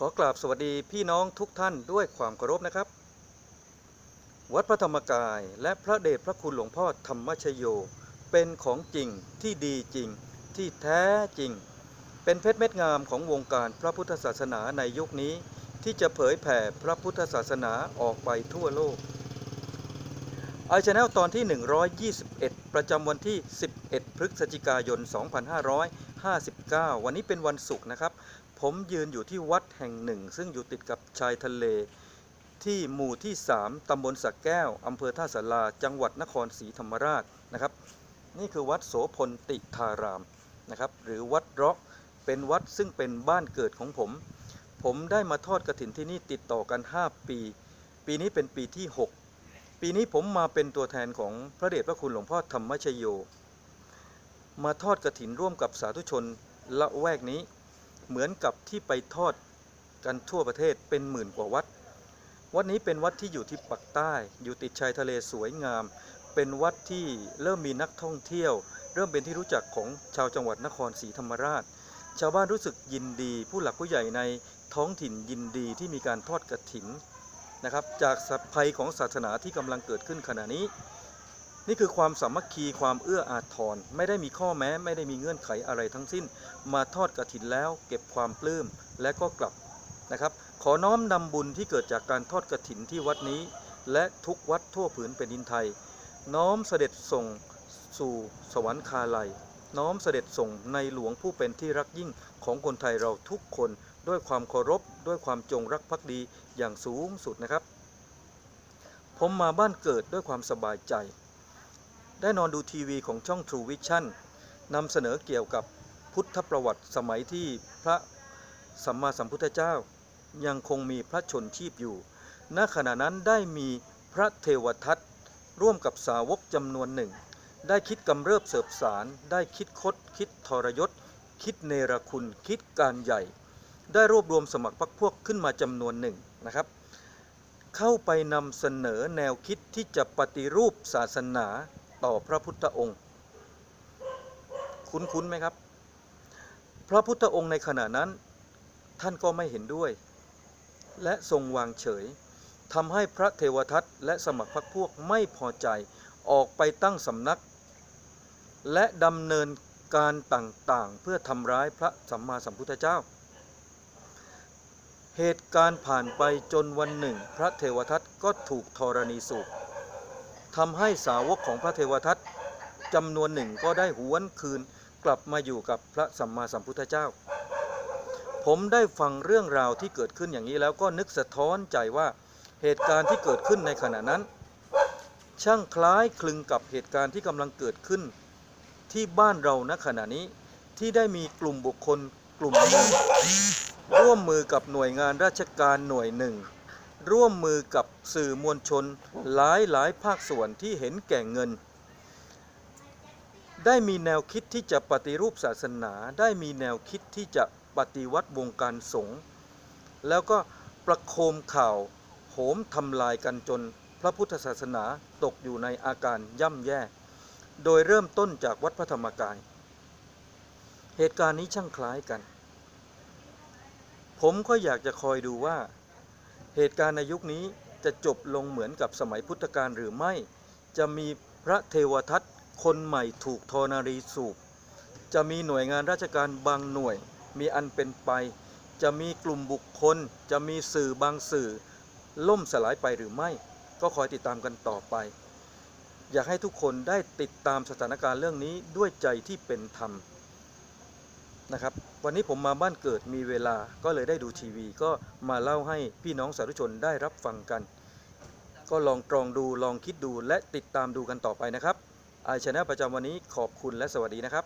ขอกราบสวัสดีพี่น้องทุกท่านด้วยความเคารพนะครับ วัดพระธรรมกายและพระเดชพระคุณหลวงพ่อธรรมชโย เป็นของจริงที่ดีจริง ที่แท้จริง เป็นเพชรเม็ดงามของวงการพระพุทธศาสนาในยุคนี้ ที่จะเผยแผ่พระพุทธศาสนาออกไปทั่วโลกไอชแนลตอนที่ 121 ประจำวันที่ 11 พฤศจิกายน 2559 วันนี้เป็นวันศุกร์นะครับ ผมยืนอยู่ที่วัดแห่งหนึ่ง ซึ่งอยู่ติดกับชายทะเล ที่หมู่ที่ 3ตำบลสักแก้วอำเภอท่าสาราจังหวัดนครศรีธรรมราชนะครับ นี่คือวัดโสพลติธารามนะครับ หรือวัดเราะเป็นวัดซึ่งเป็นบ้านเกิดของผม ผมได้มาทอดกระถินที่นี่ติดต่อกัน 5 ปี ปีนี้เป็นปีที่ 6 ปีนี้ผมมาเป็นตัวแทนของพระเดชพระคุณหลวงพ่อธรรมชโย มาทอดกระถินร่วมกับสาธุชนละแวกนี้ เหมือนกับที่ไปทอดกันทั่วประเทศเป็นหมื่นกว่าวัด วัดนี้เป็นวัดที่อยู่ที่ปักใต้ อยู่ติดชายทะเลสวยงาม เป็นวัดที่เริ่มมีนักท่องเที่ยว เริ่มเป็นที่รู้จักของชาวจังหวัดนครศรีธรรมราช ชาวบ้านรู้สึกยินดี ผู้หลักผู้ใหญ่ในท้องถิ่นยินดีที่มีการทอดกระถินนะครับจากสัพภัยของศาสนาที่กำลังเกิดขึ้นขณะนี้ นี่คือความสามัคคีความเอื้ออาทรไม่ได้มีข้อแม้ไม่ได้มีเงื่อนไขอะไรทั้งสิ้น มาทอดกระถินแล้วเก็บความปลื้มและก็กลับนะครับ ขอน้อมนำบุญที่เกิดจากการทอดกระถินที่วัดนี้ และทุกวัดทั่วผืนแผ่นดินไทย น้อมเสด็จส่งสู่สวรรคาลัย น้อมเสด็จส่งในหลวงผู้เป็นที่รักยิ่งของคนไทยเราทุกคนด้วยความเคารพ ด้วยความจงรักภักดีอย่างสูงสุดนะครับ ผมมาบ้านเกิดด้วยความสบายใจ ได้นอนดูทีวีของช่อง True Vision นำเสนอเกี่ยวกับพุทธประวัติสมัยที่พระสัมมาสัมพุทธเจ้า ยังคงมีพระชนชีพอยู่ ณ ขณะนั้นได้มีพระเทวทัตร่วมกับสาวกจำนวนหนึ่ง ได้คิดกำเริบเสบสาร ได้คิดคด คิดทรยศ คิดเนรคุณ คิดการใหญ่ ได้รวบรวมสมัครพรรคพวกขึ้นมาจำนวนหนึ่งนะครับ เข้าไปนำเสนอแนวคิดที่จะปฏิรูปศาสนา ต่อพระพุทธองค์ คุ้นๆไหมครับ พระพุทธองค์ในขณะนั้น ท่านก็ไม่เห็นด้วย และทรงวางเฉยทำให้พระเทวทัตและสมัครพรรคพวกไม่พอใจออกไปตั้งสำนัก และดำเนินการต่างๆ เพื่อทำร้ายพระสัมมาสัมพุทธเจ้า เหตุการณ์ผ่านไปจนวันหนึ่ง พระเทวทัตก็ถูกธรณีสูบ ทำให้สาวกของพระเทวทัตจำนวนหนึ่งก็ได้หวนคืนกลับมาอยู่กับพระสัมมาสัมพุทธเจ้า ผมได้ฟังเรื่องราวที่เกิดขึ้นอย่างนี้แล้วก็นึกสะท้อนใจว่าเหตุการณ์ที่เกิดขึ้นในขณะนั้น ช่างคล้ายคลึงกับเหตุการณ์ที่กำลังเกิดขึ้น ที่บ้านเราณขณะนี้ที่ได้มีกลุ่มบุคคลกลุ่มหนึ่งร่วมมือกับหน่วยงานราชการหน่วยหนึ่ง ร่วมมือกับสื่อมวลชนหลายหลายภาคส่วนที่เห็นแก่เงิน ได้มีแนวคิดที่จะปฏิรูปศาสนา ได้มีแนวคิดที่จะปฏิวัติวงการสงฆ์แล้วก็ประโคมข่าวโหมทำลายกันจนพระพุทธศาสนาตกอยู่ในอาการย่ำแย่ โดยเริ่มต้นจากวัดพระธรรมกาย เหตุการณ์นี้ช่างคล้ายกัน ผมก็อยากจะคอยดูว่า เหตุการณ์ในยุคนี้จะจบลงเหมือนกับสมัยพุทธกาลหรือไม่ จะมีพระเทวทัตคนใหม่ถูกทอนารีสูบ จะมีหน่วยงานราชการบางหน่วย มีอันเป็นไป จะมีกลุ่มบุคคล จะมีสื่อบางสื่อ ล่มสลายไปหรือไม่ ก็คอยติดตามกันต่อไป อยากให้ทุกคนได้ติดตามสถานการณ์เรื่องนี้ด้วยใจที่เป็นธรรม นะครับ วันนี้ผมมาบ้านเกิดมีเวลาก็เลยได้ดูทีวี ก็มาเล่าให้พี่น้องสาธุชนได้รับฟังกัน ก็ลองตรองดูลองคิดดูและติดตามดูกันต่อไปนะครับไอชนะประจำวันนี้ขอบคุณและสวัสดีนะครับ